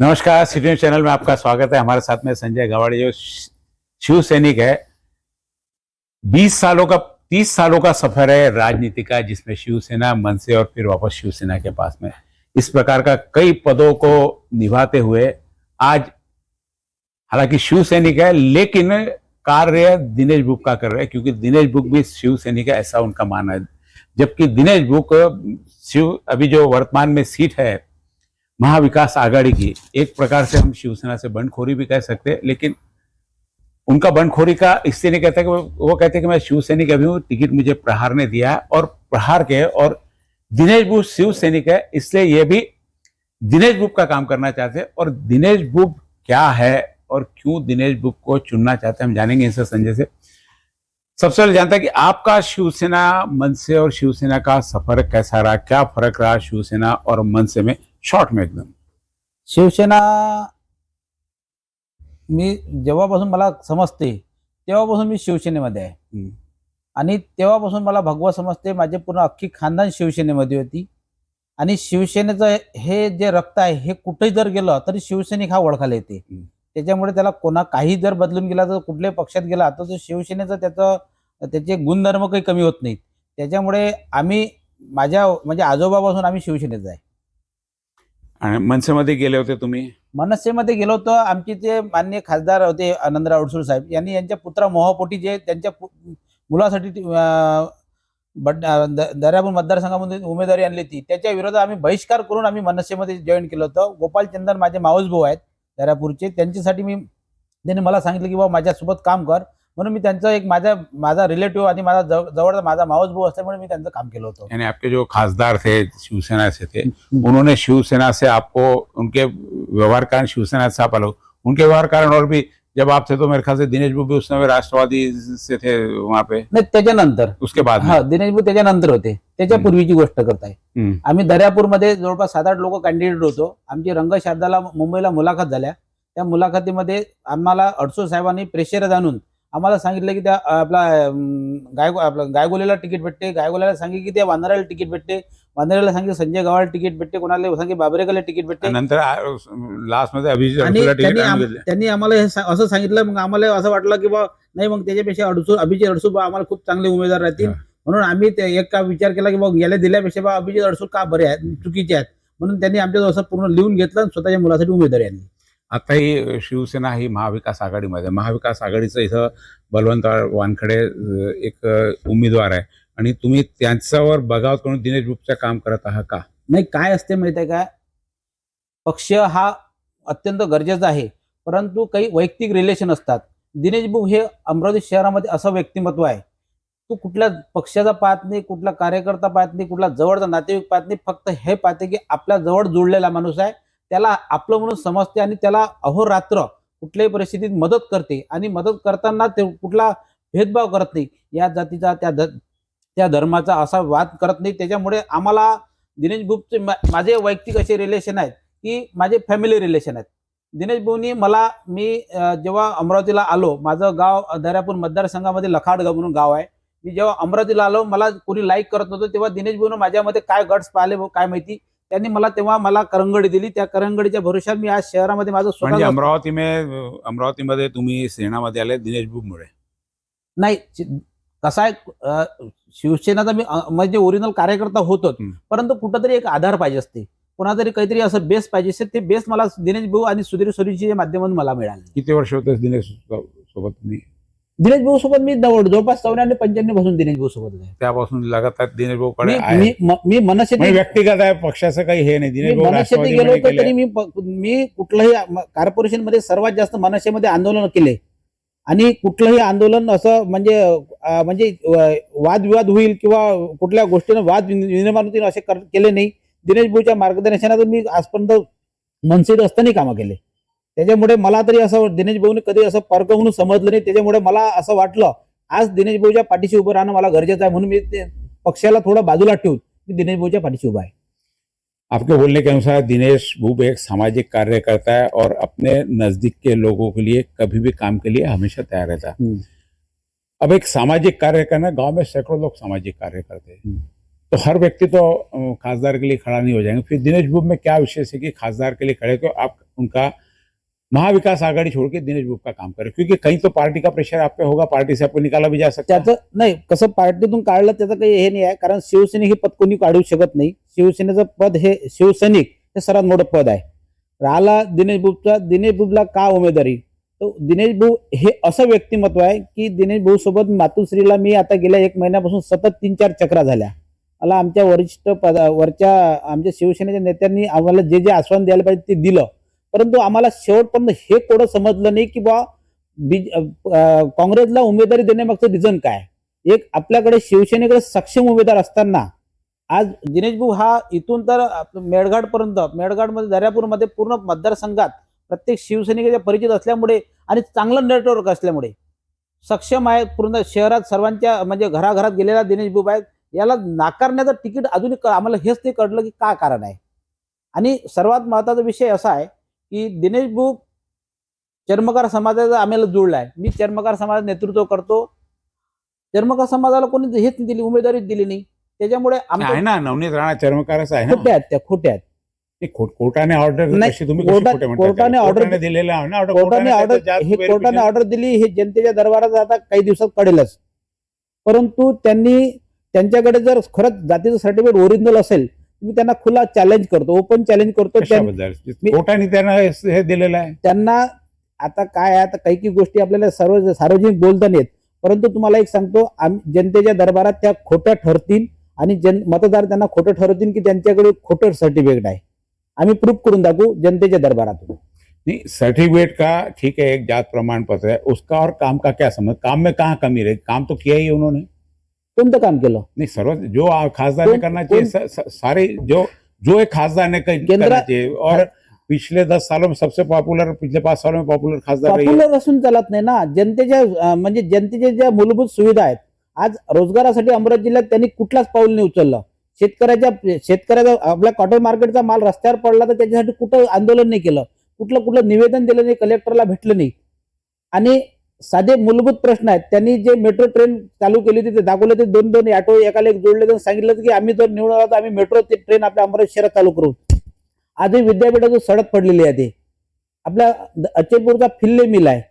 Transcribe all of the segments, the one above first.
नमस्कार city channel में आपका स्वागत है। हमारे साथ में संजय गवाड़ी, जो शिव सैनिक है। बीस सालों का, तीस सालों का सफ़र है राजनीति का, जिसमें शिवसेना मन से और फिर वापस शिवसेना के पास में। इस प्रकार का कई पदों को निभाते हुए आज, हालाँकि शिव सैनिक है, लेकिन कार्य दिनेश बुक का कर रहे हैं, क्योंकि दिनेश बुक भी शिव सैनिक है, ऐसा उनका मानना है। जबकि दिनेश बुक, शिव, अभी जो वर्तमान में सीट है महाविकास आघाड़ी की एक प्रकार से हम शिवसेना से बंडखोरी भी कह सकते हैं लेकिन उनका बंडखोरी का इससे नहीं कहता कि वो, कहते हैं कि मैं शिवसैनिक अभी हूँ टिकट मुझे प्रहार ने दिया है और प्रहार के और दिनेश बुक शिव सैनिक है इसलिए ये भी दिनेश बुक का काम करना चाहते हैं। और दिनेश बुक क्या है और क्यों दिनेश बुक को चुनना चाहते हैं हम जानेंगे इनसे संजय से। सबसे पहले जानता है कि आपका शिवसेना मनसे और शिवसेना का सफ़र कैसा रहा क्या फ़र्क रहा शिवसेना और मनसे में? शॉर्ट में एकदम शिवसेना मी जेव्हापासून मला समजते तेव्हापासून मी शिवसेनेमध्ये आहे. आणि तेव्हापासून मला भगवा समजते माझे पूर्ण अख्खी खानदान शिवसेनेमध्ये होती. आणि शिवसेनेचं हे जे रक्त आहे हे कुठेही जर गेलं तरी शिवसैनिक हा ओळखायला येते. त्याच्यामुळे त्याला कोणा काही जर बदलून गेला तर कुठल्याही पक्षात गेला तर तो शिवसेनेचं त्याचं त्याचे गुणधर्म काही कमी होत नाहीत. त्याच्यामुळे आम्ही माझ्या म्हणजे आजोबापासून आम्ही शिवसेनेच आहे. आणि मनसेमध्ये गेले होते तुम्ही? मनसेमध्ये गेलो होतो. आमचे ते मान्य खासदार होते आनंदराव अडसूळ साहेब यांनी यांच्या पुत्रा मोहापोटी जे त्यांच्या पु- मुलासाठी अं, द- दर्यापूर मतदारसंघामध्ये उमेदवारी आणली होती. त्याच्या विरोधात आम्ही बहिष्कार करून आम्ही मनसेमध्ये जॉईन केलं होतं. गोपाल चंदन माझे मावस भाऊ आहेत दर्यापूरचे. त्यांच्यासाठी मी त्यांनी मला सांगितलं की बाबा माझ्यासोबत काम कर. म्हणून मी त्यांचं एक माझा माझा रिलेटिव्ह आणि माझा जव- जवळचा माझा मावस भाऊ असल्यामुळे मी त्यांचं काम केलं होतं. यानी आपके जो खासदार थे शिवसेना से थे उन्होंने शिवसेना से आपको उनके व्यवहार कारण शिवसेना से आप अलग उनके व्यवहार कारण और भी जब आप थे तो मेरे ख्याल से दिनेश बाबू भी उस समय राष्ट्रवादी से थे वहां पे। नाही त्याच्यानंतर. उसके बाद हा दिनेश भाऊ त्याच्यानंतर होते. त्याच्या पूर्वीची गोष्ट करताय. आम्ही दर्यापूरमध्ये जवळपास सात आठ लोक कॅन्डिडेट होतो. आमची रंग शारदाला मुंबईला मुलाखत झाल्या. त्या मुलाखतीमध्ये आम्हाला अडसूळ साहेबांनी प्रेशर आणून आम्हाला सांगितलं की त्या आपला गाय आपलं गायगोलीला तिकीट भेटते. गायगोल्याला सांगितलं की त्या वांद्राला तिकीट भेटते. वांद्र्याला सांगितलं संजय गव्हाळ तिकीट भेटते. कोणाला सांगितलं बाबरेकरला तिकीट भेटते. नंतर लास्टमध्ये अभिजित त्यांनी आम्हाला हे असं सांगितलं. मग आम्हाला असं वाटलं की बा नाही मग त्याच्यापेक्षा अडसू अभिजित अडसू बा आम्हाला खूप चांगले उमेदवार राहतील. म्हणून आम्ही ते एक का विचार केला की बा याला दिल्यापेक्षा बा अभिजित अडसू का बरे आहेत चुकीचे आहेत. म्हणून त्यांनी आमच्या असं पूर्ण लिहून घेतलं स्वतःच्या मुलासाठी उमेदवारी आणली. आता ही शिवसेना ही महाविकास आघाडीमध्ये. महाविकास आघाडीचं इथं बलवंत वानखडे एक उमेदवार आहे. आणि तुम्ही त्यांच्यावर बगावत करून दिनेश बुकचं काम करत आहात का? नाही काय असते माहिती आहे का? पक्ष हा अत्यंत गरजेचा आहे. परंतु काही वैयक्तिक रिलेशन असतात. दिनेश बुक हे अमरावती शहरामध्ये असं व्यक्तिमत्व आहे. तू कुठल्या पक्षाचा पाहत नाही कुठला कार्यकर्ता पाहत नाही कुठला जवळचा नातेवाईक पाहत नाही फक्त हे पाहते की आपल्या जवळ जुळलेला माणूस आहे. त्याला आपलं म्हणून समजते आणि त्याला अहोरात्र कुठल्याही परिस्थितीत मदत करते. आणि मदत करताना ते कुठला भेदभाव करत नाही. या जातीचा त्या ध त्या धर्माचा असा वाद करत नाही. त्याच्यामुळे आम्हाला दिनेश बुकचे माझे वैयक्तिक असे रिलेशन आहेत की माझे फॅमिली रिलेशन आहेत. दिनेश भाऊनी मला मी जेव्हा अमरावतीला आलो माझं गाव दर्यापूर मतदारसंघामध्ये लखाडगाव म्हणून गाव आहे. मी जेव्हा अमरावतीला आलो मला कोणी लाईक करत नव्हतं. तेव्हा दिनेश भाऊनं माझ्यामध्ये काय गट्स पाहिले काय माहिती? त्यांनी मला तेव्हा मला करंगडी दिली. त्या करंगडीच्या भरोशावर मी आज शहरामध्ये माझं म्हणजे स्वतः अमरावती में अमरावतीमध्ये तुम्ही सेनामध्ये आले दिनेश बुकमुळे नाही कसा आहे शिवसेनाचा मी म्हणजे ओरिजिनल कार्यकर्ता होतोच हम्म. परंतु कुठंतरी एक आधार पाहिजे असते. कोणातरी काहीतरी असं बेस पाहिजे असते ते बेस मला दिनेश भाऊ आणि सुधीर सोरीच्या माध्यमातून मला मिळाले. किती वर्ष होते दिनेश सोबत तुम्ही? दिनेश भाऊ सोबत मी जवळ- जवळपास चौऱ्याण्णव पंच्याण्णवपासून दिनेश भाऊ सोबत आहे त्यापासून लगातार दिनेश भाऊकडे मी- आहे. मी म- मी मनसेत म्हणजे व्यक्तिगत आहे पक्षाचं काही हे नाही. मी दिनेश भाऊ मनसेत गेलो राष्ट्रवादीमध्ये होतो. तरी मी प- मी कुठलंही कॉर्पोरेशनमध्ये सर्वात जास्त मनसेमध्ये आंदोलन केले. आणि कुठलंही आंदोलन असं म्हणजे अं, म्हणजे अं, वादविवाद होईल किंवा कुठल्या गोष्टीनं वाद निर्माण होतील असे कर- केले नाही. दिनेश भाऊच्या मार्गदर्शनातून मी आजपर्यंत मनसेत असताना कामं केले. त्याच्यामुळे मला तरी असं दिनेश भाऊने कधी असं पर्क म्हणून समजलं नाही. त्याच्यामुळे मला असं वाटलं आज दिनेश भाऊच्या पाठीशी उभं राहणं मला गरजेचं आहे म्हणून मी पक्षाला थोडं बाजूला ठेवून मी दिनेश भाऊच्या पाठीशी उभा आहे. आपके बोलने के अनुसार दिनेश भूप एक सामाजिक कार्यकर्ता है और अपने नजदीक के लोगों के लिए कभी भी काम के लिए हमेशा तैयार रहता है। अब एक सामाजिक कार्य करना गांव में सैकड़ों लोग सामाजिक कार्य करते हैं। तो हर व्यक्ति तो खासदार के लिए खड़ा नहीं हो जाएंगे। फिर दिनेश बुब में क्या विशेष है कि खासदार के लिए खड़े तो आप उनका महाविकास आघाड़ी छोड़ के दिनेश बुब का काम करे क्योंकि कहीं तो पार्टी का प्रेशर आप पे होगा पार्टी से आपको निकाला भी जा सकता है। त्याचं नाही कसं पार्टीतून काढलं त्याचं काही हे नाही आहे कारण शिवसेने हे पद कोणी काढू शकत नाही. शिवसेनेचं पद हे शिवसैनिक हे सर्वात मोठं पद आहे. राहिला दिनेश बुबचा दिनेश बुबला का उमेदवारी? तो दिनेश भाऊ हे असं व्यक्तिमत्व आहे की दिनेश भाऊ सोबत मातुश्रीला मी आता गेल्या एक महिन्यापासून सतत तीन चार चक्रा झाल्या. मला आमच्या वरिष्ठ पदा वरच्या आमच्या शिवसेनेच्या नेत्यांनी आम्हाला जे जे आश्वासन द्यायला पाहिजे ते दिलं. परंतु आम्हाला शेवटपर्यंत हे कोडं समजलं नाही की बा बी काँग्रेसला उमेदवारी देण्यामागचं रिझन काय? एक आपल्याकडे शिवसेनेकडे सक्षम उमेदवार असताना आज दिनेश भाऊ हा इथून तर मेळघाटपर्यंत मेळघाटमध्ये दर्यापूरमध्ये पूर्ण मतदारसंघात प्रत्येक शिवसैनिकाच्या परिचित असल्यामुळे आणि चांगलं नेटवर्क असल्यामुळे सक्षम आहे पूर्ण शहरात सर्वांच्या म्हणजे घराघरात गेलेला दिनेश भाऊ आहे याला नाकारण्याचं तिकीट अजूनही क- आम्हाला हेच ते कळलं की का कारण आहे. आणि सर्वात महत्त्वाचा विषय असा आहे की दिनेश भाऊ चर्मकार समाजाचा आम्हाला जुळला आहे मी चर्मकार समाज नेतृत्व करतो. चर्मकार समाजाला कोणी हेच नाही दिली उमेदवारी दिली नाही. त्याच्यामुळे आहे ना नवनीत राणा चर्मकारच आहे ना. खोट्या आहेत त्या खोट्या आहेत. कोर्टाने ऑर्डर कोर्टाने order- कोर्टाने दिलेलं ऑर्डर हे कोर्टाने ऑर्डर दिली हे जनतेच्या दरबारात आता काही दिवसात कळेलच. परंतु त्यांनी त्यांच्याकडे जर खरंच जातीचं सर्टिफिकेट ओरिजिनल असेल मी त्यांना खुला चॅलेंज करतो ओपन चॅलेंज करतो कोर्टाने त्यांना हे दिलेलं आहे. त्यांना आता काय आहे आता काही काही गोष्टी आपल्याला सर्व सार्वजनिक बोलता नाहीत. परंतु तुम्हाला एक सांगतो आम जनतेच्या दरबारात त्या खोट्या ठरतील आणि जन मतदार त्यांना खोटं ठरवतील की त्यांच्याकडे खोटं सर्टिफिकेट आहे. आम्ही प्रूफ करून दाखवू जनतेच्या दरबारातून. नहीं सर्टिफिकेट का? ठीक है एक जात प्रमाण पत्र है उसका और काम का क्या समझ? काम में कहाँ कमी रही? काम तो किया ही उन्होंने. कोणतं काम केलं? नहीं सर्व जो आ- खासदार ने कौन- करना चाहिए कौन- स- स- सारे जो जो एक खासदार ने कर- केंद्र- करना चाहिए और पिछले दस सालों में सबसे पॉपुलर पिछले पांच सालों में पॉपुलर खासदार रही है पॉप्युलर असून चालत नाही ना. जनतेच्या अं, म्हणजे जनतेच्या ज्या मूलभूत सुविधा आहेत आज रोजगारासाठी अमरावती जिल्ह्यात त्यांनी कुठलाच पाऊल नाही उचललं. शेतकऱ्याच्या शेतकऱ्याचा आपल्या कॉटन मार्केटचा माल रस्त्यावर पडला तर त्याच्यासाठी कुठं आंदोलन नाही केलं. कुठलं कुठलं निवेदन दिलं नाही कलेक्टरला भेटलं नाही. आणि साधे मूलभूत प्रश्न आहेत. त्यांनी जे मेट्रो ट्रेन चालू केली होती ते दाखवले ते दोन दोन ऑटो एकाला एक जोडले तर सांगितलं की आम्ही जर निवडून आलो तर आम्ही मेट्रो ट्रेन आपल्या अमरावती शहरात चालू करू. आजही विद्यापीठातून सडक पडलेली आहे ते. आपल्या द- अचलपूरचा फिल्ले मिल आहे.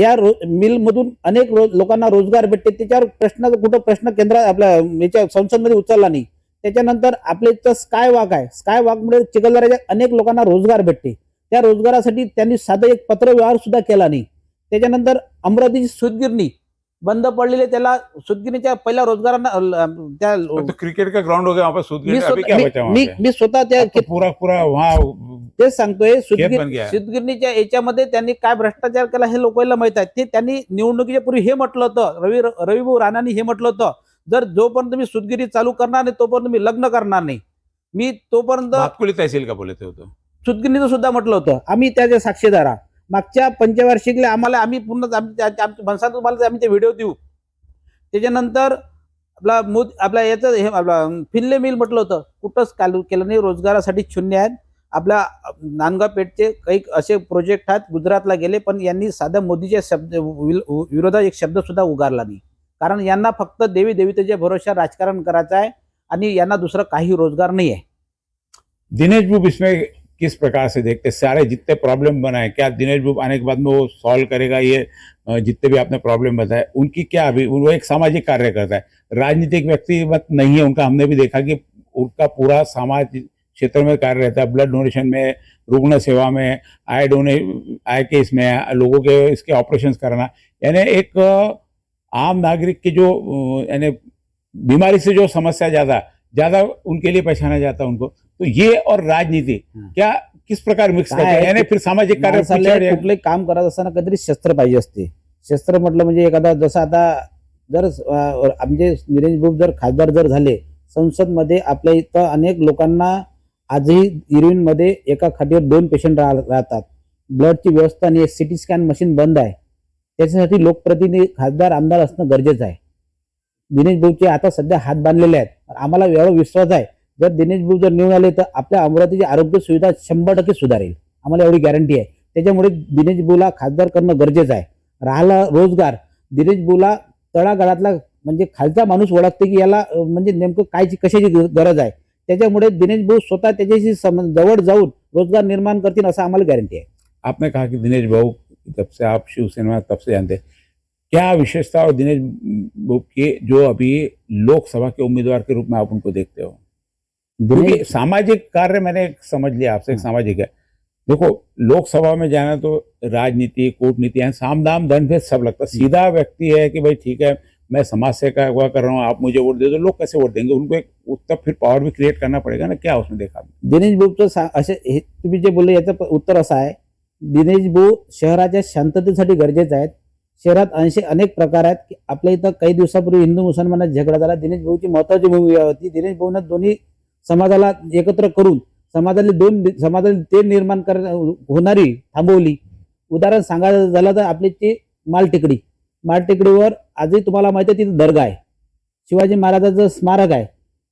या रो मिलमधून अनेक रो, लोकांना रोजगार भेटते. त्याच्यावर प्रश्न कुठं प्रश्न केंद्र आपल्या याच्या संसदमध्ये उचलला नाही. त्याच्यानंतर आपले इथं स्काय वॉक आहे. स्काय वॉकमुळे चिखलदऱ्याच्या अनेक लोकांना रोजगार भेटते. त्या रोजगारासाठी त्यांनी साधं एक पत्रव्यवहारसुद्धा सुद्धा केला नाही. त्याच्यानंतर अमरावतीची सुतगिरणी बंद पडलेली त्याला सुतगिरणीच्या पहिल्या रोजगारांना त्या तो क्रिकेट का ग्राउंड हो गया वहाँ पर सूद मी गिर अभी क्या स्वतः बचा वहाँ मी- पे मी स्वतः त्या तो पूरा पूरा वहाँ तेच सांगतोय खेत सुतगिर बन गया है शीतगिरणीच्या याच्यामध्ये त्यांनी काय भ्रष्टाचार केला हे लोकांना माहीत आहे ते त्यांनी निवडणुकीच्या पूर्वी हे म्हटलं होतं रवी रविभाऊ राणांनी हे म्हटलं होतं जर जोपर्यंत मी सुतगिरी चालू करणार नाही तोपर्यंत मी लग्न करणार नाही. मी तोपर्यंत भातकुली तहसील का बोले थे वो तो सुतगिरणीचं सुद्धा म्हटलं होतं. आम्ही त्याचे साक्षीदार आहोत. मागच्या पंचवार्षिकला आम्हाला आम्ही पूर्ण आमच्या त्या- तुम्हाला आम्ही ते व्हिडिओ देऊ. त्याच्यानंतर आपला मोद आपला याचं हे आपला फिल्ले मिल म्हटलं होतं. कुठंच चालू केलं नाही रोजगारासाठी शून्य आहेत. आपल्या नांदगाव पेठचे काही असे प्रोजेक्ट आहेत गुजरातला गेले पण यांनी साध्या मोदीच्या शब्द विल- विरोधात एक शब्दसुद्धा उगारला नाही. कारण यांना फक्त देवी देवीतेच्या भरोशा राजकारण करायचं आहे आणि यांना दुसरं काही रोजगार नाही आहे. दिनेश बुब बिस्मे किस प्रकार से देखते? सारे जितने प्रॉब्लम बनाए, क्या दिनेश बुब आने के बाद में वो सॉल्व करेगा ये जितने भी आपने प्रॉब्लम बताए, उनकी क्या अभी, वो एक सामाजिक कार्यकर्ता है। राजनीतिक व्यक्तिगत नहीं है उनका, हमने भी देखा कि उनका पूरा समाज क्षेत्र में कार्य रहता है। ब्लड डोनेशन में, रुग्ण सेवा में, आय डोने, आय के इसमें लोगों के इसके ऑपरेशन करना। यानी एक आम नागरिक की जो यानी बीमारी से जो समस्या ज़्यादा ज़्यादा उनके लिए पहचाना जाता है उनको। तो ये और राजनीति. क्या किस प्रकार मिक्स करते? यानी फिर सामाजिक कार्य. कुठलंही काम करत असताना काहीतरी शस्त्र पाहिजे असते शस्त्र म्हटलं म्हणजे एखादा जसं आता जर आमचे निरेश भाऊ जर खासदार जर झाले संसदमध्ये आपल्या इथं अनेक लोकांना आजही इरविनमध्ये एका खाटीवर दोन पेशंट राहतात ब्लडची व्यवस्था आणि सिटी स्कॅन मशीन बंद आहे त्याच्यासाठी लोकप्रतिनिधी खासदार आमदार असणं गरजेचं आहे दिनेश भाऊचे आता सध्या हात बांधलेले आहेत आम्हाला एवढा विश्वास आहे जर दिनेश भाऊ जर निवडून आले तर आपल्या अमरावतीची आरोग्य सुविधा शंभर टक्के सुधारेल. आम्हाला एवढी गॅरंटी आहे. त्याच्यामुळे दिनेश भाऊला खासदार करणं गरजेचं आहे. राहिला रोजगार. दिनेश बुला तळागाळातला म्हणजे खालचा माणूस ओळखते की याला म्हणजे नेमकं कायची कशाची गरज आहे. त्याच्यामुळे दिनेश भाऊ स्वतः त्याच्याशी सम- जवळ जाऊन रोजगार निर्माण करतील असं आम्हाला गॅरंटी आहे. आपने कहा कि दिनेश भाऊ जब से आप शिवसेना तब से जानते क्या विशेषता और दिनेश भाऊ के जो अभी लोकसभा के उम्मीदवार के रूप में आप उनको देखते हो? क्योंकि सामाजिक कार्य मैंने समझ लिया आपसे हाँ। सामाजिक है। देखो लोकसभा में जाना तो राजनीति कूटनीति है साम दाम दंड भेद सब लगता सीधा व्यक्ति है कि भाई ठीक है मैं समाज से का हुआ कर रहा हूँ आप मुझे वोट दे दो लोग कैसे वोट देंगे? उनको एक उत्तर फिर पावर भी क्रिएट करना पड़ेगा ना क्या उसमें देखा? दिनेश असे हे तुम्ही जे बोलले याचं उत्तर असं आहे दिनेश भाऊ शहराच्या शांततेसाठी गरजेचे आहेत. शहरात असे अनेक प्रकार आहेत की आपल्या इथं काही दिवसापूर्वी हिंदू मुसलमानात झगडा झाला. दिनेश भाऊची महत्वाची भूमिका होती. दिनेश भाऊनं दोन्ही समाजाला एकत्र करून समाजाले दोन समाजाला ते निर्माण कर होणारी थांबवली. उदाहरण सांगायचं झालं तर आपली ती मालटेकडी. मालटेकडीवर आजही तुम्हाला माहिती आहे तिथं दर्गा आहे. शिवाजी महाराजाचं स्मारक आहे.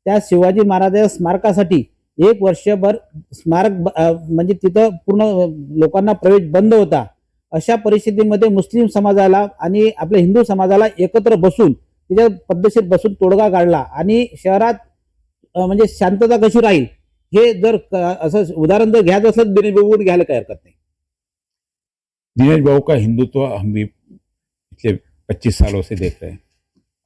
त्या शिवाजी महाराजाच्या स्मारकासाठी एक वर्षभर स्मारक ब- म्हणजे तिथं पूर्ण लोकांना प्रवेश बंद होता. अशा परिस्थितीमध्ये मुस्लिम समाजाला आणि आपल्या हिंदू समाजाला एकत्र बसून तिच्या पद्धतशीर बसून तोडगा काढला आणि शहरात म्हणजे शांतता कशी राहील? हे जर असं उदाहरण जर घ्यायचं असलं तर दिनेश बाबू घ्यायला काय हरकत नाही. दिनेश बाबू का हिंदुत्व हम भी पिछले 25 सालों से देख रहे हैं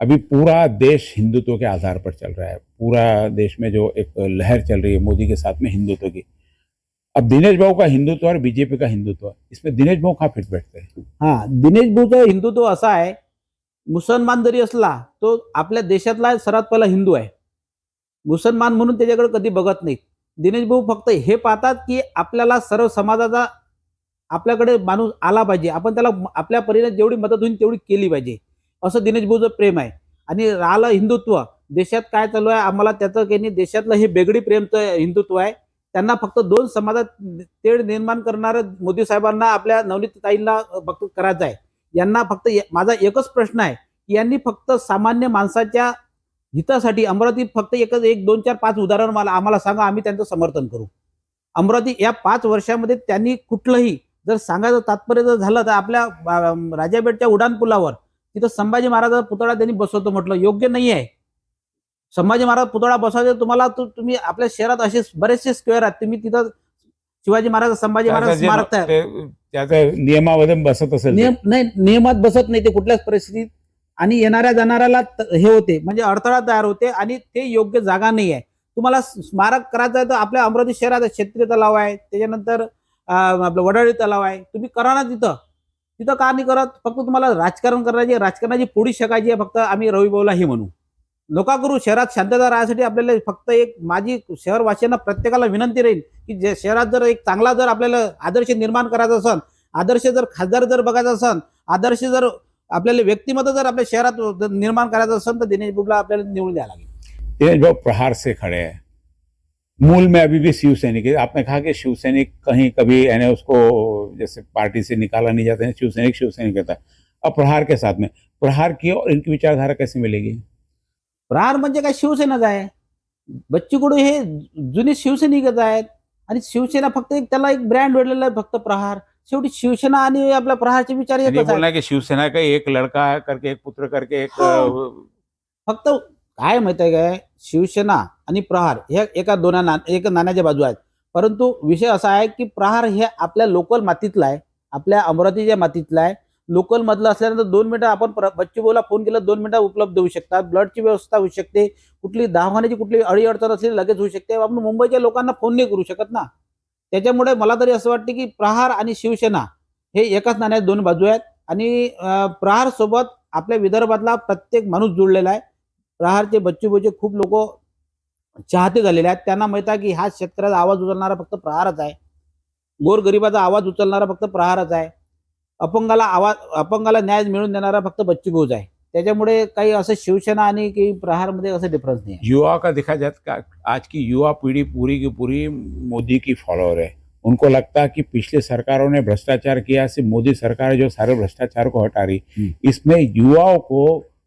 अभी पूरा देश हिंदुत्व के आधार पर चल रहा है. पूरा देश में जो एक लहर चल रही है मोदी के साथ में हिंदुत्व की। अब दिनेश बाबू का हिंदुत्व और बीजेपी का हिंदुत्व इसमें दिनेश बाबू कहाँ फिट बैठते हैं? हा दिनेश भाऊचं हिंदुत्व असा आहे मुसलमान जरी असला तो आपल्या देशातला सर्वात पहिला हिंदू आहे. मुसलमान म्हणून त्याच्याकडे कधी बघत नाहीत. दिनेश भाऊ फक्त हे पाहतात की आपल्याला सर्व समाजाचा आपल्याकडे माणूस आला पाहिजे. आपण त्याला आपल्या परीने जेवढी मदत होईल तेवढी केली पाहिजे. असं दिनेश भाऊचं प्रेम आहे. आणि राहिलं हिंदुत्व. देशात काय चालू आहे आम्हाला त्याचं काही नाही. देशातलं हे बेगडी प्रेमचं हिंदुत्व आहे. त्यांना फक्त दोन समाजात तेढ निर्माण करणारं मोदी साहेबांना आपल्या नवनीत ताईंना फक्त करायचं आहे. यांना फक्त माझा एकच प्रश्न आहे की यांनी फक्त सामान्य माणसाच्या हितासाठी अमरावतीत फक्त एकच एक दोन चार पाच उदाहरण मला आम्हाला सांगा आम्ही त्यांचं समर्थन करू. अमरावती या पाच वर्षामध्ये त्यांनी कुठलंही जर सांगायचं तात्पर्य जर झालं तर आपल्या अं, राजापेठच्या उड्डाणपुलावर तिथं संभाजी महाराजाचा पुतळा त्यांनी बसवतो म्हटलं. योग्य नाही आहे. संभाजी महाराज पुतळा बसवायचा तुम्हाला तु- तुम्ही आपल्या शहरात असे बरेचसे स्क्वेअर आहेत. तुम्ही तिथं शिवाजी महाराज संभाजी महाराज स्मारक तयार ते- त्याचं नियमामध्ये बसत असेल. नियम नाही नियमात बसत नाही ते कुठल्याच परिस्थितीत. आणि येणाऱ्या जाणाऱ्याला त- हे होते म्हणजे अडथळा तयार होते आणि ते योग्य जागा नाही आहे. तुम्हाला स्मारक करायचं आहे तर आपल्या अमरावती शहरात क्षेत्रीय तलाव आहे त्याच्यानंतर आपलं वडाळी तलाव आहे. तुम्ही करा ना तिथं. तिथं का नाही करत? फक्त तुम्हाला राजकारण करायचे राजकारणाची पोळी शेकायची आहे. फक्त आम्ही रविभाऊला हे म्हणू. नका शहरात शांतता राहण्यासाठी आपल्याला फक्त एक माझी शहरवासियांना प्रत्येकाला विनंती राहील की जे शहरात जर एक चांगला जर आपल्याला आदर्श निर्माण करायचा असेल आदर्श जर खासदार जर बघायचा असेल आदर्श जर आपल्याला व्यक्तिमत्व जर आपल्या शहरात निर्माण करायचं असेल तर दिनेश बुबला आपल्याला निवडून द्यावं लागेल. दिनेश भाऊ प्रहार से खड़े हैं। मूल में अभी भी शिव सैनिक है। आपने कहा कि शिव सैनिक कहीं कभी यानी उसको जैसे पार्टी से निकाला नहीं जाता है शिव सैनिक शिव सैनिक कहता है। अब प्रहार के साथ में प्रहार की और इनकी विचारधारा कैसे मिलेगी? प्रहार म्हणजे काय शिवसेनाच आहे. बच्चू कडू हे जुने शिवसैनिकच आहेत. आणि शिवसेना फक्त एक त्याला एक ब्रँड वेळलेला आहे फक्त प्रहार. शेवटी शिवसेना आणि आपल्या प्रहारचे विचार है कि शिवसेना का एक लड़का करके एक पुत्र करके एक हाँ। अ, फक्त काय माहीत आहे काय? शिवसेना आणि प्रहार ह्या एका दोना ना एक नाण्याच्या बाजू आहेत. परंतु विषय असा आहे की प्रहार हे आपल्या लोकल मातीतला आहे. आपल्या अमरावतीच्या मातीतला आहे. लोकल मधलं असल्यानंतर दोन मिनिटं आपण प्र- बच्चू बोला फोन केला दोन मिनिटं उपलब्ध होऊ शकतात. ब्लडची व्यवस्था होऊ शकते. कुठली दवाखान्याची कुठली अडी अडचण असली लगेच होऊ शकते. आपण मुंबईच्या लोकांना फोन नाही करू शकत ना. त्याच्यामुळे मला तरी असं वाटतं की प्रहार आणि शिवसेना हे एकाच नाण्यात दोन बाजू आहेत. आणि प्रहारसोबत प्रहार सोबत आपल्या विदर्भातला प्रत्येक माणूस जुळलेला आहे. प्रहारचे बच्चू खूप लोक चाहते झालेले आहेत. त्यांना माहीत आहे की हा शेतकऱ्याचा आवाज उचलणारा फक्त प्रहारच आहे. गोरगरिबाचा आवाज उचलणारा फक्त प्रहारच आहे. अपंगाला आवाज अपंगाला न्याय मिळवून देणारा फक्त बच्चू आहे. त्याच्यामुळे काही असं शिवसेना आणि की प्रहारमध्ये असं डिफरन्स नाही आहे. युवा का देखा जाए तो आज की युवा पीढ़ी पूरी की पूरी मोदी की फॉलोअर है उनको लगता है कि पिछले सरकारों ने भ्रष्टाचार किया सिर्फ मोदी सरकार है जो सारे भ्रष्टाचार को हटा रही। इसमें युवाओं को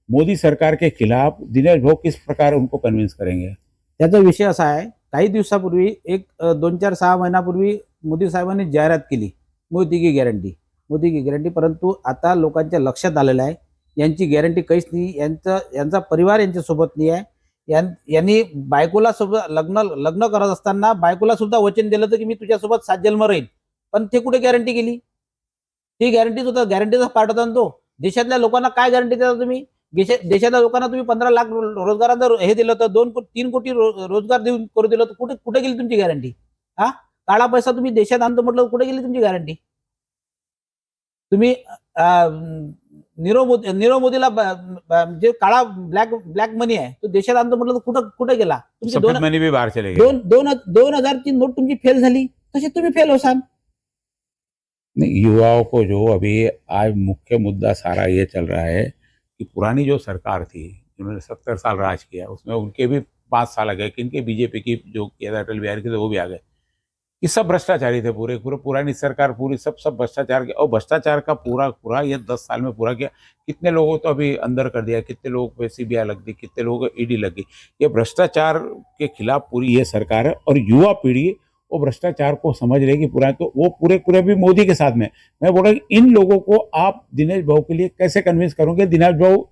मोदी सरकार के खिलाफ दिनेश भाऊ किस प्रकार उनको कन्विंस करेंगे? त्याचा विषय असा आहे काही दिवसापूर्वी एक दोन चार सहा महिन्यापूर्वी मोदी साहेबांनी जाहिरात केली मोदी की गॅरंटी मोदी की गॅरंटी परंतु आता लोकांच्या लक्षात आलेलं आहे यांची गॅरंटी काहीच नाही. यांचा यांचा परिवार यांच्यासोबत नाही आहे. यां- यांनी बायकोला सोबत लग्न लग्न करत असताना बायकोला सुद्धा वचन दिलं होतं की मी तुझ्यासोबत सात जन्म राहील. पण ते कुठे गॅरंटी केली? ती गॅरंटी होता गॅरंटीचा पार्ट होता तो. देशातल्या लोकांना काय गॅरंटी देता तुम्ही? देशातल्या लोकांना तुम्ही पंधरा लाख रो- हे दिलं होतं दोन तीन कोटी रोजगार देऊन करू दिलं होतं. कुठे कुठे गेली तुमची गॅरंटी? हा? काळा पैसा तुम्ही देशात आणतो म्हटलं कुठे गेली तुमची गॅरंटी? तुम्ही अं, नीरव मोदी नीरव मोदीला जे काळा ब्लॅक ब्लॅक मनी आहे. तो देशात आणतो म्हटलं तर कुठं कुठे गेला? तुमची दोन सफेद मनी भी बाहर चले गए दोन दोन दोन हजारची नोट तुमची फेल झाली. तसे तुम्ही फेल होसाल नहीं युवाओं को जो अभी आज मुख्य मुद्दा सारा ये चल रहा है कि पुरानी जो सरकार थी जिन्होंने सत्तर साल राज किया उसमें उनके भी पाँच साल आ गए किनके बीजेपी की जो किया था अटल बिहारी के थे वो भी आ गए। ये सब भ्रष्टाचारी थे पूरे पूरे, पुरानी सरकार पूरी सब सब भ्रष्टाचार के, और भ्रष्टाचार का पूरा पूरा ये दस साल में पूरा किया। कितने लोगों को तो अभी अंदर कर दिया, कितने लोगों पे सीबीआई लग दी कितने लोगों को ईडी लग गई। ये भ्रष्टाचार के खिलाफ पूरी ये सरकार है, और युवा पीढ़ी वो भ्रष्टाचार को समझ रही कि पूरा तो वो पूरे पूरे भी मोदी के साथ में। मैं बोल रहा हूँ इन लोगों को आप दिनेश भाऊ के लिए कैसे कन्विंस करोगे? दिनेश भाऊ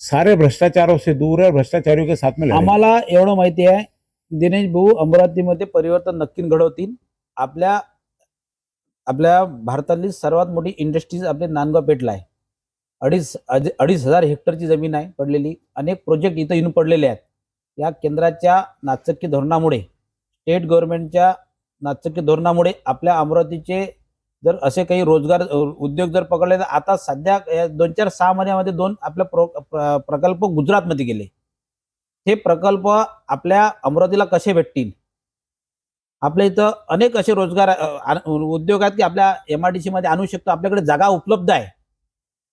सारे भ्रष्टाचारों से दूर है, भ्रष्टाचारियों के साथ में लड़ेंगे। आम्हाला एवढं माहिती आहे, दिनेश भाऊ अमरावतीमध्ये परिवर्तन नक्की घडवतील. आपल्या आपल्या भारतातली सर्वात मोठी इंडस्ट्रीज आपले नांदगाव पेठला आहे. अडीच अज- अडीच हजार हेक्टरची जमीन आहे पडलेली. अनेक प्रोजेक्ट इथं येऊन पडलेले आहेत. या केंद्राच्या नाचक्की धोरणामुळे स्टेट गव्हर्नमेंटच्या नाचक्की धोरणामुळे आपल्या अमरावतीचे जर असे काही रोजगार उद्योग जर पकडले तर आता सध्या या दोन चार सहा महिन्यामध्ये दोन आपल्या प्रो प्र- प्रकल्प गुजरातमध्ये गेले. हे प्रकल्प आपल्या अमरावतीला कसे भेटतील? आपल्या इथं अनेक असे रोजगार आण- उद्योग आहेत की आपल्या एम आय डी सीमध्ये आणू शकतो. आपल्याकडे जागा उपलब्ध आहे.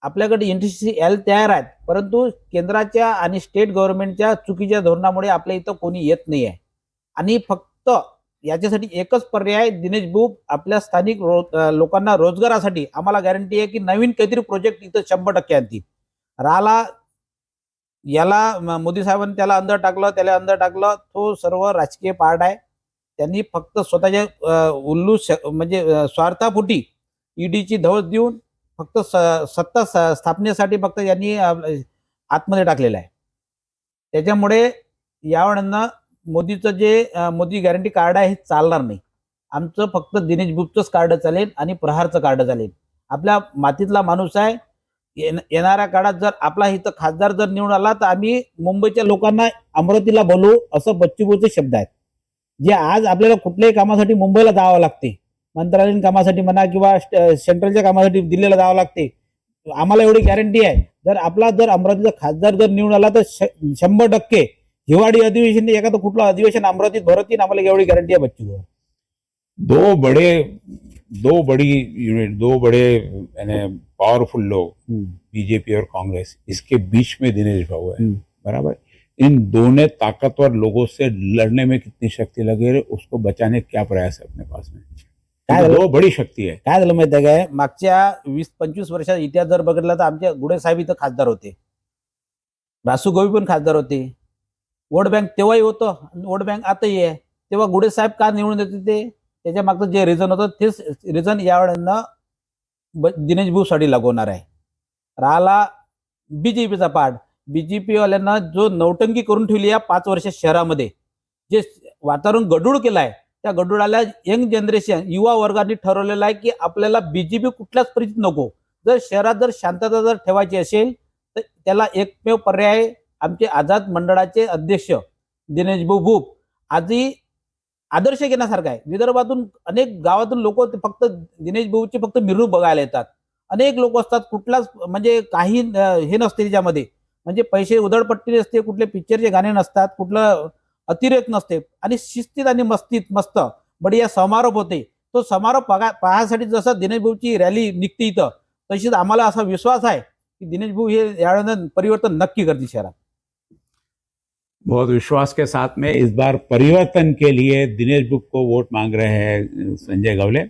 आपल्याकडे इंडस्ट्री यायला तयार आहेत. परंतु केंद्राच्या आणि स्टेट गव्हर्नमेंटच्या चुकीच्या धोरणामुळे आपल्या इथं कोणी येत नाही आहे आणि फक्त याच्यासाठी एकच पर्याय दिनेश बुब आपल्या स्थानिक रो लोकांना रोजगारासाठी आम्हाला गॅरंटी आहे की नवीन काहीतरी प्रोजेक्ट इथं शंभर टक्के आणतील. राहिला याला मोदी साहेबांनी त्याला अंदर टाकलं त्याला अंदर टाकलं तो सर्व राजकीय पार्ट आहे. त्यांनी फक्त स्वतःच्या उल्लू श- म्हणजे स्वार्थापुटी ईडीची धवस देऊन फक्त स- सत्ता स- स्थापनेसाठी फक्त यांनी आतमध्ये टाकलेलं आहे. त्याच्यामुळे यावेळेनं मोदीचं जे मोदी गॅरंटी कार्ड आहे हे चालणार नाही. आमचं फक्त दिनेश गुप्तच कार्ड चालेल आणि प्रहारचं कार्ड चालेल. आपल्या मातीतला माणूस आहे. येणाऱ्या काळात जर आपला इथं खासदार जर निवडून आला तर आम्ही मुंबईच्या लोकांना अमरावतीला बोलवू असं बच्चूभाऊचे शब्द आहेत. जे आज आपल्याला कुठल्याही कामासाठी मुंबईला जावं लागते. मंत्रालयीन कामासाठी म्हणा किंवा स्ट- सेंट्रलच्या कामासाठी दिल्लीला जावं लागते. आम्हाला एवढी गॅरंटी आहे. जर आपला जर अमरावतीचा खासदार जर निवडून आला तर शंभर टक्के हिवाळी अधिवेशन एखादं कुठलं अधिवेशन अमरावतीत भरत येईल आम्हाला एवढी गॅरंटी आहे बच्चू दो बड़े दो बड़ी यूनिट दो बड़े पावरफुल लोग बीजेपी और कांग्रेस. इसके बीच में दिनेश भाऊ है. हम्म। बराबर? इन दोनों ताकतवर लोगों से लड़ने में कितनी शक्ति लगे रहे उसको बचाने क्या प्रयास है अपने पास में? काय झालं? बड़ी शक्ति है। काय झालं माहिती आहे काय मागच्या वीस पंचवीस वर्षाचा इतिहास जर बघितला तर आमचे गुडे साहेब इथं खासदार होते. रासू गोवी पण खासदार होते. वोट बँक तेव्हाही होतं वोट बँक आताही आहे. तेव्हा गुडे साहेब का निवडून येते ते? त्याच्या मागचं जे रिझन होतं तेच रिझन यावेळेनं ब- दिनेश भाऊसाठी लागवणार आहे. राहिला बीजेपीचा पार्ट बीजेपी वाल्यांना जो नौटंकी करून ठेवली या पाच वर्ष शहरामध्ये जे वातावरण गडूळ केलं आहे त्या गडूळाला यंग जनरेशन युवा वर्गाने ठरवलेलं आहे की आपल्याला बीजेपी कुठल्याच परिस्थितीत नको. जर शहरात जर शांतता जर ठेवायची असेल तर त्याला एकमेव पर्याय आमचे आझाद मंडळाचे अध्यक्ष दिनेश भाऊ भूप आजही आदर्श घेण्यासारखा आहे. विदर्भातून अनेक गावातून लोक फक्त दिनेश भाऊची फक्त मिरवणूक बघायला येतात. अनेक लोक असतात कुठलाच म्हणजे काही हे नसते त्याच्यामध्ये. म्हणजे पैसे उधळपट्टी नसते कुठले पिक्चरचे गाणे नसतात कुठलं अतिरेक नसते. आणि शिस्तीत आणि मस्तीत मस्त. बढिया समारोप होते. तो समारोप बघा पाहण्यासाठी जसा दिनेश भाऊची रॅली निघते इथं तशीच आम्हाला असा विश्वास आहे की दिनेश भाऊ हे यावेळेनं परिवर्तन नक्की करतील शहरात. बहुत विश्वास के साथ में इस बार परिवर्तन के लिए दिनेश बुक को वोट मांग रहे हैं संजय गवले।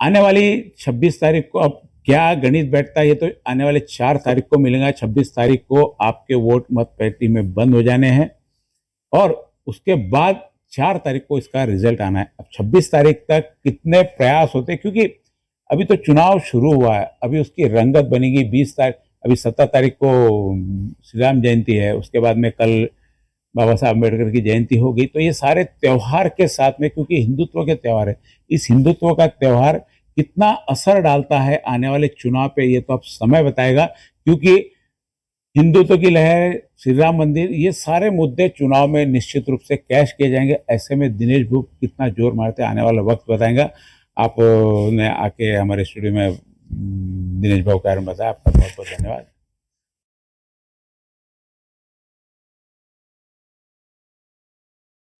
आने वाली 26 तारीख को अब क्या गणित बैठता है? ये तो आने वाले चार तारीख को मिलेगा। 26 तारीख को आपके वोट मत पेटी में बंद हो जाने हैं। और उसके बाद चार तारीख को इसका रिज़ल्ट आना है। अब 26 तारीख तक कितने प्रयास होते क्योंकि अभी तो चुनाव शुरू हुआ है। अभी उसकी रंगत बनेगी 20 तारीख। अभी सत्रह तारीख को श्री राम जयंती है। उसके बाद में कल बाबा साहब अंबेडकर की जयंती होगी। तो ये सारे त्यौहार के साथ में, क्योंकि हिंदुत्व के त्यौहार है, इस हिंदुत्व का त्योहार कितना असर डालता है आने वाले चुनाव पे ये तो अब समय बताएगा क्योंकि हिंदुत्व की लहर श्री राम मंदिर ये सारे मुद्दे चुनाव में निश्चित रूप से कैश किए जाएँगे। ऐसे में दिनेश भूप कितना ज़ोर मारते आने वाला वक्त बताएँगा। आपने आके हमारे स्टूडियो में अम, दिनेश भाव का बताया आपका बहुत बहुत धन्यवाद।